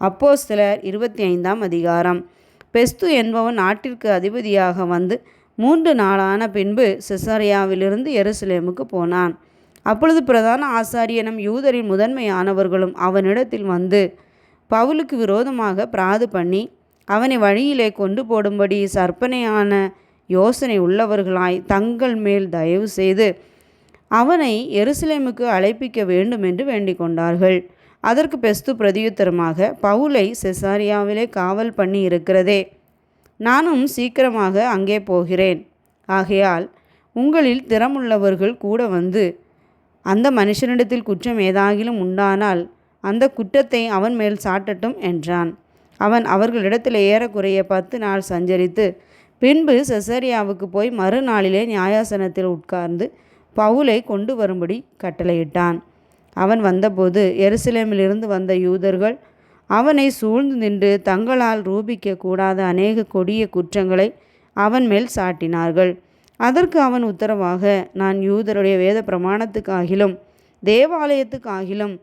அப்போஸ்தலர் இருபத்தி ஐந்தாம் அதிகாரம். பெஸ்து என்பவன் நாட்டிற்கு அதிபதியாக வந்து மூன்று நாளான பின்பு செசாரியாவிலிருந்து எருசலேமுக்கு போனான். அப்பொழுது பிரதான ஆசாரியனும் யூதரின் முதன்மையானவர்களும் அவனிடத்தில் வந்து பவுலுக்கு விரோதமாக பிராது பண்ணி அவனை வழியிலே கொண்டு போடும்படி சற்பனையான யோசனை உள்ளவர்களாய் தங்கள் மேல் தயவு செய்து அவனை எருசலேமுக்கு அழைப்பிக்க வேண்டும் என்று வேண்டிக் கொண்டார்கள் அதற்கு பெஸ்து பிரதியுத்தரமாக பவுலை செசாரியாவிலே காவல் பண்ணி இருக்கிறதே. நானும் சீக்கிரமாக அங்கே போகிறேன். ஆகையால் உங்களில் திறமுள்ளவர்கள் கூட வந்து அந்த மனுஷனிடத்தில் குற்றம் ஏதாகிலும் உண்டானால் அந்த குற்றத்தை அவன் மேல் சாட்டட்டும் என்றான். அவன் அவர்களிடத்தில் ஏறக்குறைய பத்து நாள் சஞ்சரித்து பின்பு செசரியாவுக்கு போய் மறுநாளிலே நியாயாசனத்தில் உட்கார்ந்து பவுலை கொண்டு வரும்படி கட்டளையிட்டான். அவன் வந்தபோது எருசலேமிலிருந்து வந்த யூதர்கள் அவனை சூழ்ந்து நின்று தங்களால் ரூபிக்க கூடாத அநேக கொடிய குற்றங்களை அவன் மேல் சாட்டினார்கள். அதற்கு அவன் உத்தரவாக நான் யூதருடைய வேத பிரமாணத்துக்காகிலும் தேவாலயத்துக்காகிலும்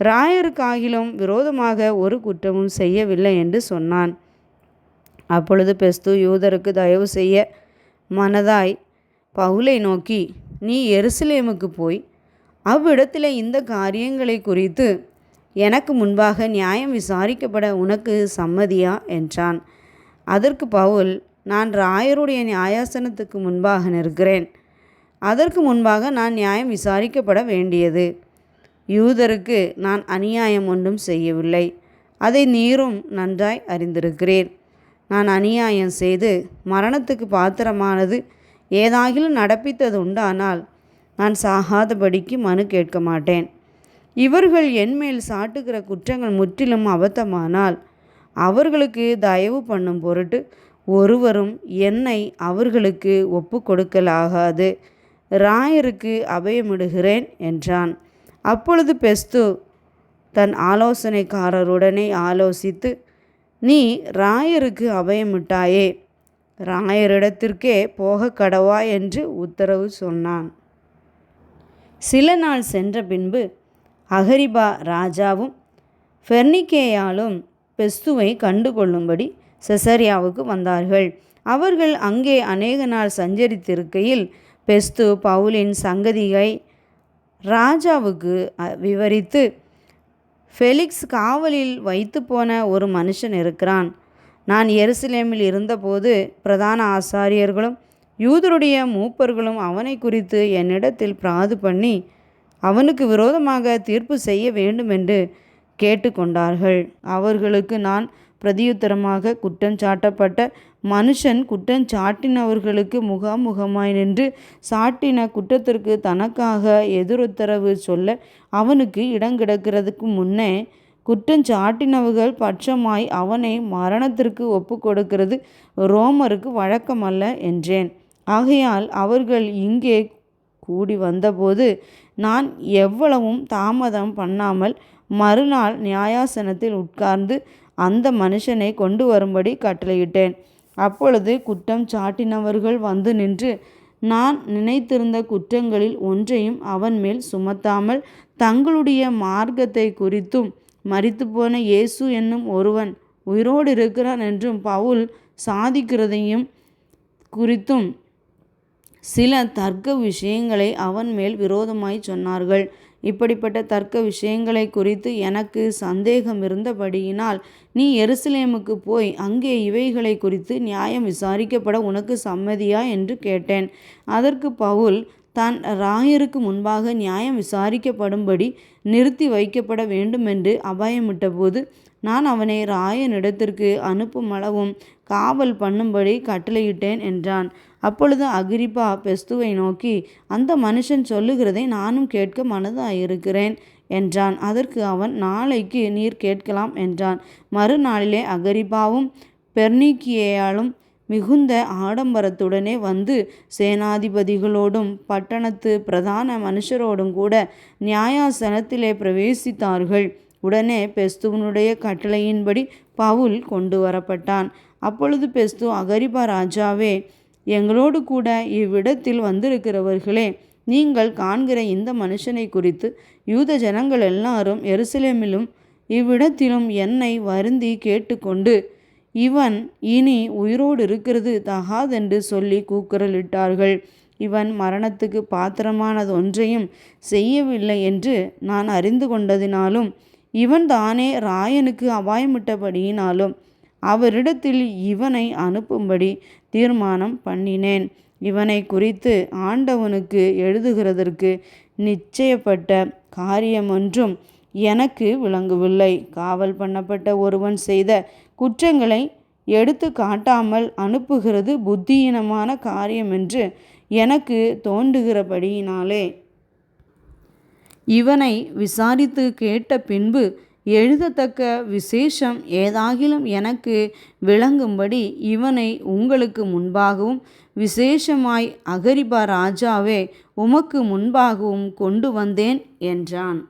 ராயருக்காகிலும் விரோதமாக ஒரு குற்றமும் செய்யவில்லை என்று சொன்னான். அப்பொழுது பெஸ்து யூதருக்கு தயவு செய்ய மனதாய் பவுலை நோக்கி நீ எருசலேமுக்கு போய் அவ்விடத்தில் இந்த காரியங்களை குறித்து எனக்கு முன்பாக நியாயம் விசாரிக்கப்பட உனக்கு சம்மதியா? என்றான். அதற்கு பவுல் நான் ராயருடைய நியாயாசனத்துக்கு முன்பாக நிற்கிறேன். அதற்கு முன்பாக நான் நியாயம் விசாரிக்கப்பட வேண்டியது. யூதருக்கு நான் அநியாயம் ஒன்றும் செய்யவில்லை. அதை நீரும் நன்றாய் அறிந்திருக்கிறேன். நான் அநியாயம் செய்து மரணத்துக்கு பாத்திரமானது ஏதாகிலும் நடப்பித்தது உண்டானால் நான் சாகாதபடிக்கு மனு கேட்க மாட்டேன். இவர்கள் என்மேல் சாட்டுகிற குற்றங்கள் முற்றிலும் அபத்தமானால் அவர்களுக்கு தயவு பண்ணும் பொருட்டு ஒருவரும் என்னை அவர்களுக்கு ஒப்பு கொடுக்கலாகாது. ராயருக்கு அபயமிடுகிறேன் என்றான். அப்பொழுது பெஸ்து தன் ஆலோசனைக்காரருடனே ஆலோசித்து நீ ராயருக்கு அபயமிட்டாயே? ராயரிடத்திற்கே போக கடவா? என்று உத்தரவு சொன்னான். சில நாள் சென்ற பின்பு அகரிபா ராஜாவும் ஃபெர்னிக்கேயாலும் பெஸ்துவை கண்டுகொள்ளும்படி செசரியாவுக்கு வந்தார்கள். அவர்கள் அங்கே அநேக நாள் சஞ்சரித்திருக்கையில் பெஸ்து பவுலின் சங்கதியை ராஜாவுக்கு விவரித்து ஃபெலிக்ஸ் காவலில் வைத்து போன ஒரு மனுஷன் இருக்கிறான். நான் எருசலேமில் இருந்தபோது பிரதான ஆசாரியர்களும் யூதருடைய மூப்பர்களும் அவனை குறித்து என்னிடத்தில் பிராது பண்ணி அவனுக்கு விரோதமாக தீர்ப்பு செய்ய வேண்டுமென்று கேட்டுக்கொண்டார்கள். அவர்களுக்கு நான் பிரதியுத்தரமாக குற்றம் சாட்டப்பட்ட மனுஷன் குற்றம் சாட்டினவர்களுக்கு முகாமுகமாய் நின்று சாட்டின குற்றத்திற்கு தனக்காக எதிருத்தரவு சொல்ல அவனுக்கு இடம் கிடக்கிறதுக்கு முன்னே குற்றம் சாட்டினவர்கள் பட்சமாய் அவனை மரணத்திற்கு ஒப்பு கொடுக்கிறது ரோமருக்கு வழக்கமல்ல என்றேன். ஆகையால் அவர்கள் இங்கே கூடி வந்தபோது நான் எவ்வளவும் தாமதம் பண்ணாமல் மறுநாள் நியாயாசனத்தில் உட்கார்ந்து அந்த மனுஷனை கொண்டு வரும்படி கட்டளையிட்டேன். அப்பொழுது குற்றம் சாட்டினவர்கள் வந்து நின்று நான் நினைத்திருந்த குற்றங்களில் ஒன்றையும் அவன் மேல் சுமத்தாமல் தங்களுடைய மார்க்கத்தை குறித்தும் மறித்துப்போன இயேசு என்னும் ஒருவன் உயிரோடு இருக்கிறான் என்றும் பவுல் சாதிக்கிறதையும் குறித்தும் சில தர்க்க விஷயங்களை அவன் மேல் விரோதமாய் சொன்னார்கள். இப்படிப்பட்ட தர்க்க விஷயங்களை குறித்து எனக்கு சந்தேகம் இருந்தபடியினால் நீ எருசலேமுக்கு போய் அங்கே இவைகளை குறித்து நியாயம் விசாரிக்கப்பட உனக்கு சம்மதியா என்று கேட்டேன். அதற்கு பவுல் தான் ராயருக்கு முன்பாக நியாயம் விசாரிக்கப்படும்படி நிறுத்தி வைக்கப்பட வேண்டுமென்று அபாயமிட்டபோது நான் அவனை ராயனிடத்திற்கு அனுப்புமளவும் காவல் பண்ணும்படி கட்டளையிட்டேன் என்றான். அப்பொழுது அகிரிப்பா பெஸ்துவை நோக்கி அந்த மனுஷன் சொல்லுகிறதை நானும் கேட்க மனதாயிருக்கிறேன் என்றான். அதற்கு அவன் நாளைக்கு நீர் கேட்கலாம் என்றான். மறுநாளிலே அகரிப்பாவும் பெர்னிக்கியாலும் மிகுந்த ஆடம்பரத்துடனே வந்து சேனாதிபதிகளோடும் பட்டணத்து பிரதான மனுஷரோடும் கூட நியாயாசனத்திலே பிரவேசித்தார்கள். உடனே பெஸ்துவனுடைய கட்டளையின்படி பவுல் கொண்டு வரப்பட்டான். அப்பொழுது பெஸ்து அகரிபா ராஜாவே எங்களோடு கூட இவ்விடத்தில் வந்திருக்கிறவர்களே நீங்கள் காண்கிற இந்த மனுஷனை குறித்து யூத ஜனங்கள் எல்லாரும் எருசலேமிலும் இவ்விடத்திலும் என்னை வருந்தி கேட்டுக்கொண்டு இவன் இனி உயிரோடு இருக்கிறது தகாதென்று சொல்லி கூக்குரலிட்டார்கள். இவன் மரணத்துக்கு பாத்திரமானது ஒன்றையும் செய்யவில்லை என்று நான் அறிந்து கொண்டதினாலும் இவன் தானே ராயனுக்கு அபாயமிட்டபடியினாலும் அவரிடத்தில் இவனை அனுப்பும்படி தீர்மானம் பண்ணினேன். இவனை குறித்து ஆண்டவனுக்கு எழுதுகிறதற்கு நிச்சயப்பட்ட காரியமொன்றும் எனக்கு விளங்கவில்லை. காவல் பண்ணப்பட்ட ஒருவன் செய்த குற்றங்களை எடுத்து காட்டாமல் அனுப்புகிறது புத்தியினமான காரியம் என்று எனக்கு தோன்றுகிறபடியினாலே. இவனை விசாரித்து கேட்ட பின்பு எழுதத்தக்க விசேஷம் ஏதாகிலும் எனக்கு விளங்கும்படி இவனை உங்களுக்கு முன்பாகவும் விசேஷமாய் அகரிபா ராஜாவே உமக்கு முன்பாகவும் கொண்டு வந்தேன் என்றான்.